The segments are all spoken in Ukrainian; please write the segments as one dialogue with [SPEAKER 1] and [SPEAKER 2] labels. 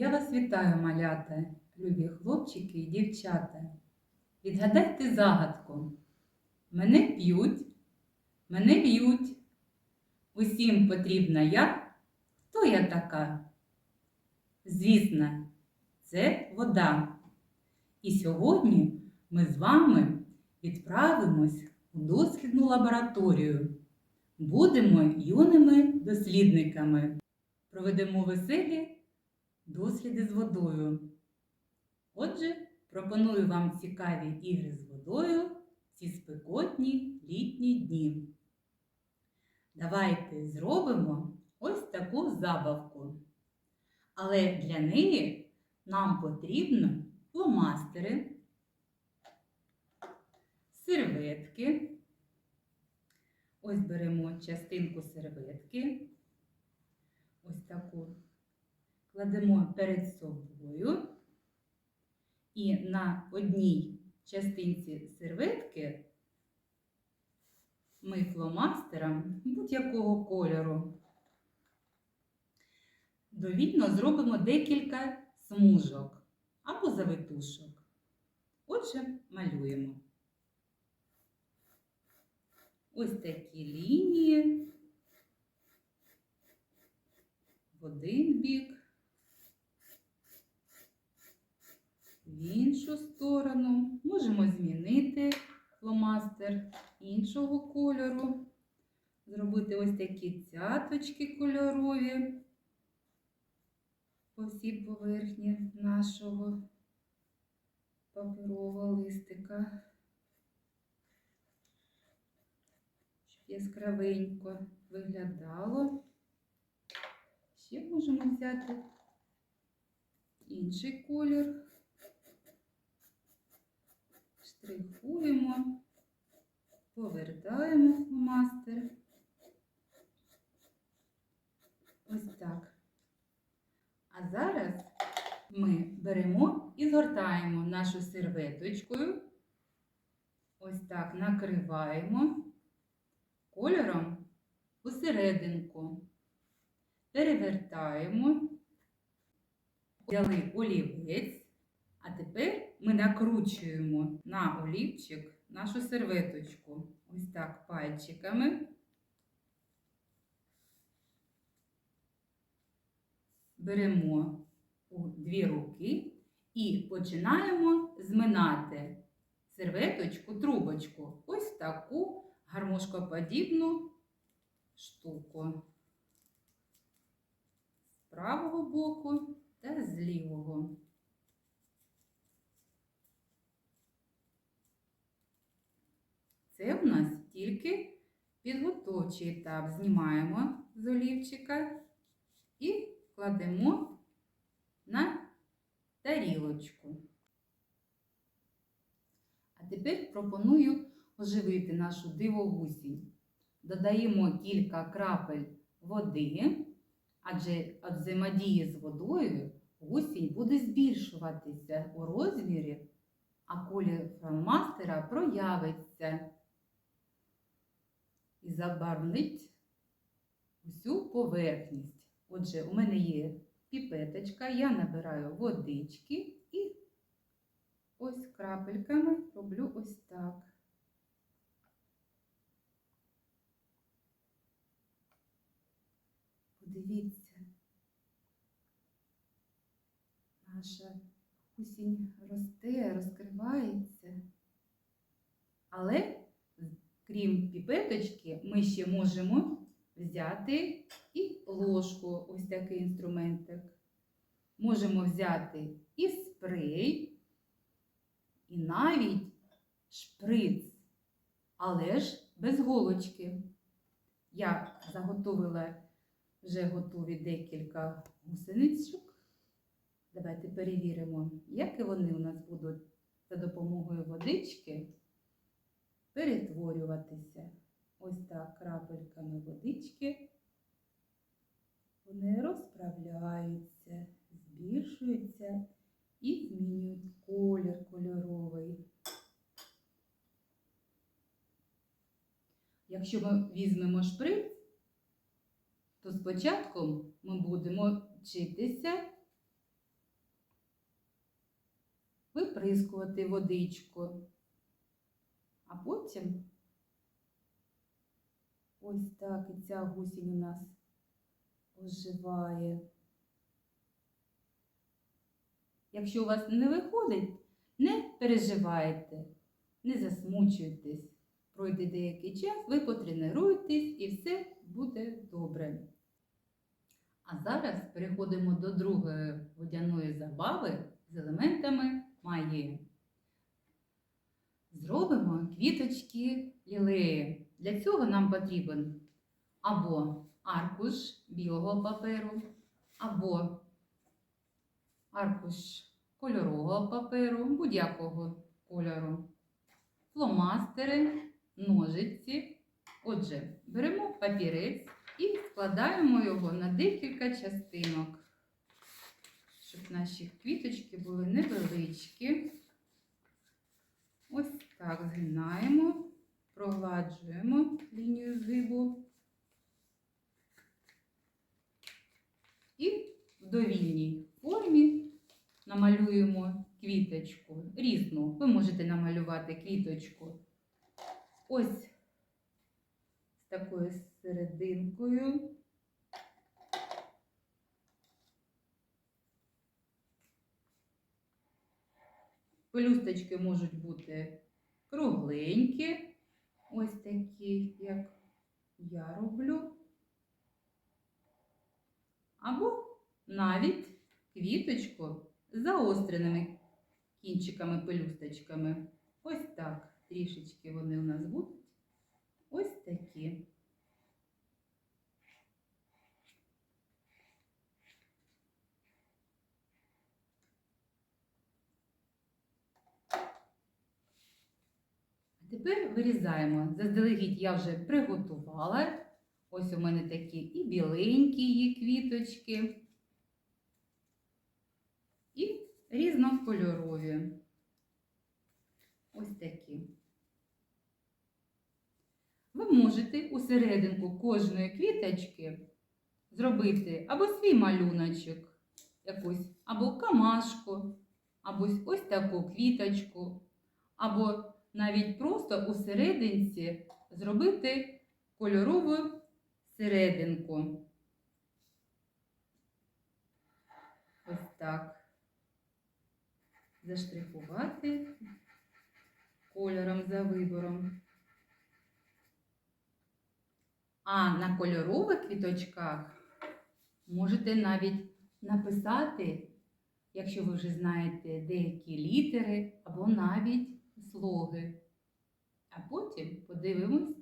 [SPEAKER 1] Я вас вітаю, малята, любі хлопчики і дівчата. Відгадайте загадку. Мене п'ють, мене б'ють. Усім потрібна я. Хто я така? Звісно, це вода. І сьогодні ми з вами відправимось у дослідну лабораторію. Будемо юними дослідниками. Проведемо веселі досліди з водою. Отже, пропоную вам цікаві ігри з водою ці спекотні літні дні. Давайте зробимо ось таку забавку. Але для неї нам потрібно фломастери, серветки. Ось беремо частинку серветки. Ось таку кладемо перед собою. І на одній частинці серветки ми фломастером будь-якого кольору довільно зробимо декілька смужок або завитушок. Отже, малюємо. Ось такі лінії в один бік, в іншу сторону. Можемо змінити фломастер іншого кольору, зробити ось такі цяточки кольорові по всій поверхні нашого паперового листика. Щоб яскравенько виглядало. Ще можемо взяти інший колір, штрихуємо, повертаємо фломастер. Ось так. А зараз ми беремо і згортаємо нашу серветочкою. Ось так накриваємо кольором усерединку. Перевертаємо, взяли олівець, а тепер ми накручуємо на олівчик нашу серветочку. Ось так пальчиками. Беремо у дві руки і починаємо зминати серветочку, трубочку, ось таку гармошкоподібну штуку з правого боку та з лівого. Це у нас тільки підготовчий етап. Знімаємо з олівчика і кладемо на тарілочку. А тепер пропоную оживити нашу дивогусінь. Додаємо кілька крапель води, адже від взаємодії з водою гусінь буде збільшуватися у розмірі, а колір фломастера проявиться забарвнить усю поверхність. Отже, у мене є піпеточка, я набираю водички і ось крапельками роблю ось так. Подивіться, наша гусінь росте, розкривається. Але, крім піпеточки, ми ще можемо взяти і ложку, ось такий інструментик. Можемо взяти і спрей, і навіть шприц, але ж без голочки. Я заготовила вже готові декілька гусеничок. Давайте перевіримо, як вони у нас будуть за допомогою водички перетворюватися. Ось так крапельками водички. Вони розправляються, збільшуються і змінюють колір кольоровий. Якщо ми візьмемо шприц, то спочатку ми будемо вчитися виприскувати водичку. А потім ось так і ця гусінь у нас оживає. Якщо у вас не виходить, не переживайте, не засмучуйтесь. Пройде деякий час, ви потренуєтесь і все буде добре. А зараз переходимо до другої водяної забави з елементами магії. Зробимо квіточки лілеї. Для цього нам потрібен або аркуш білого паперу, або аркуш кольорового паперу, будь-якого кольору, фломастери, ножиці. Отже, беремо папірець і складаємо його на декілька частинок, щоб наші квіточки були невеличкі. Ось так згинаємо, прогладжуємо лінію згибу. І в довільній формі намалюємо квіточку різну. Ви можете намалювати квіточку ось з такою серединкою. Пелюсточки можуть бути кругленькі, ось такі, як я роблю. Або навіть квіточку з заостреними кінчиками, пелюсточками. Ось так. Трішечки вони у нас будуть. Ось такі. Тепер вирізаємо. Заздалегідь я вже приготувала. Ось у мене такі і біленькі її квіточки, і різнокольорові. Ось такі. Ви можете у серединку кожної квіточки зробити або свій малюночок, якусь, або камашку, або ось- таку квіточку, або навіть просто у серединці зробити кольорову серединку. Ось так. Заштрихувати кольором за вибором. А на кольорових квіточках можете навіть написати, якщо ви вже знаєте деякі літери або навіть слоги. А потім подивимось,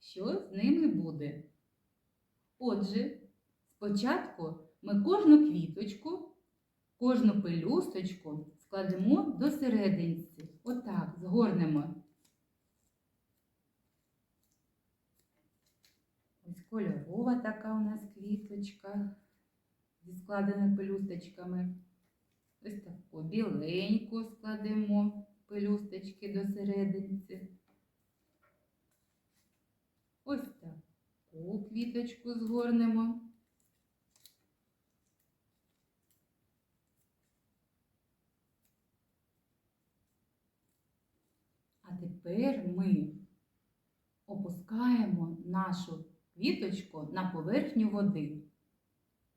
[SPEAKER 1] що з ними буде. Отже, спочатку ми кожну квіточку, кожну пелюсточку складемо до серединці. Отак, згорнемо. Ось кольорова така у нас квіточка зі складеними пелюсточками. Ось таку біленьку складемо пелюсточки до серединці. Ось таку квіточку згорнемо. А тепер ми опускаємо нашу квіточку на поверхню води.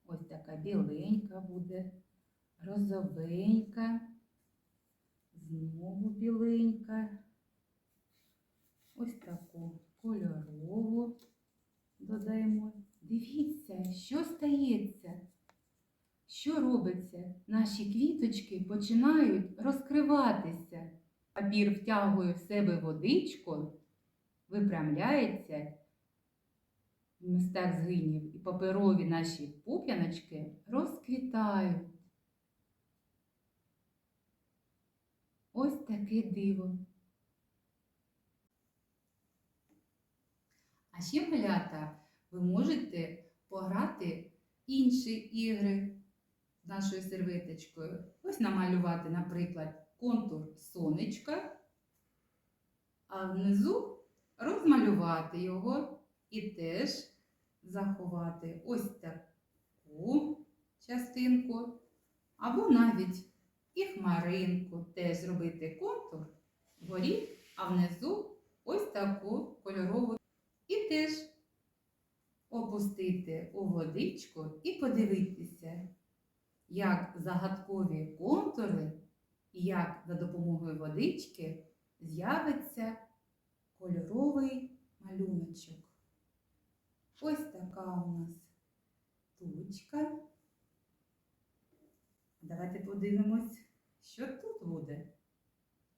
[SPEAKER 1] Ось така біленька буде, розовенька, знову біленька. Ось таку кольорову додаємо. Дивіться, що стається. Що робиться? Наші квіточки починають розкриватися. Папір втягує в себе водичку, випрямляється в містах згинів, і паперові наші пуп'яночки розквітають. Ось таке диво. А ще, малята, ви можете пограти інші ігри з нашою серветочкою. Ось намалювати, наприклад, контур сонечка, а внизу розмалювати його і теж заховати ось таку частинку, або навіть хмаринку, теж зробити контур вгорі, а внизу ось таку кольорову. І теж опустити у водичку і подивитися, як загадкові контури, як за допомогою водички з'явиться кольоровий малюночок. Ось така у нас тучка. Давайте подивимось, що тут буде.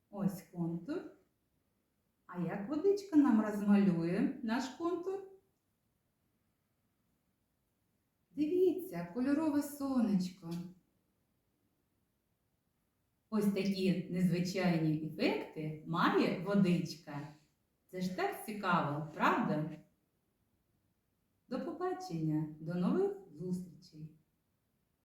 [SPEAKER 1] Ось контур. А як водичка нам розмалює наш контур? Дивіться, кольорове сонечко. Ось такі незвичайні ефекти має водичка. Це ж так цікаво, правда? До побачення, до нових зустрічей!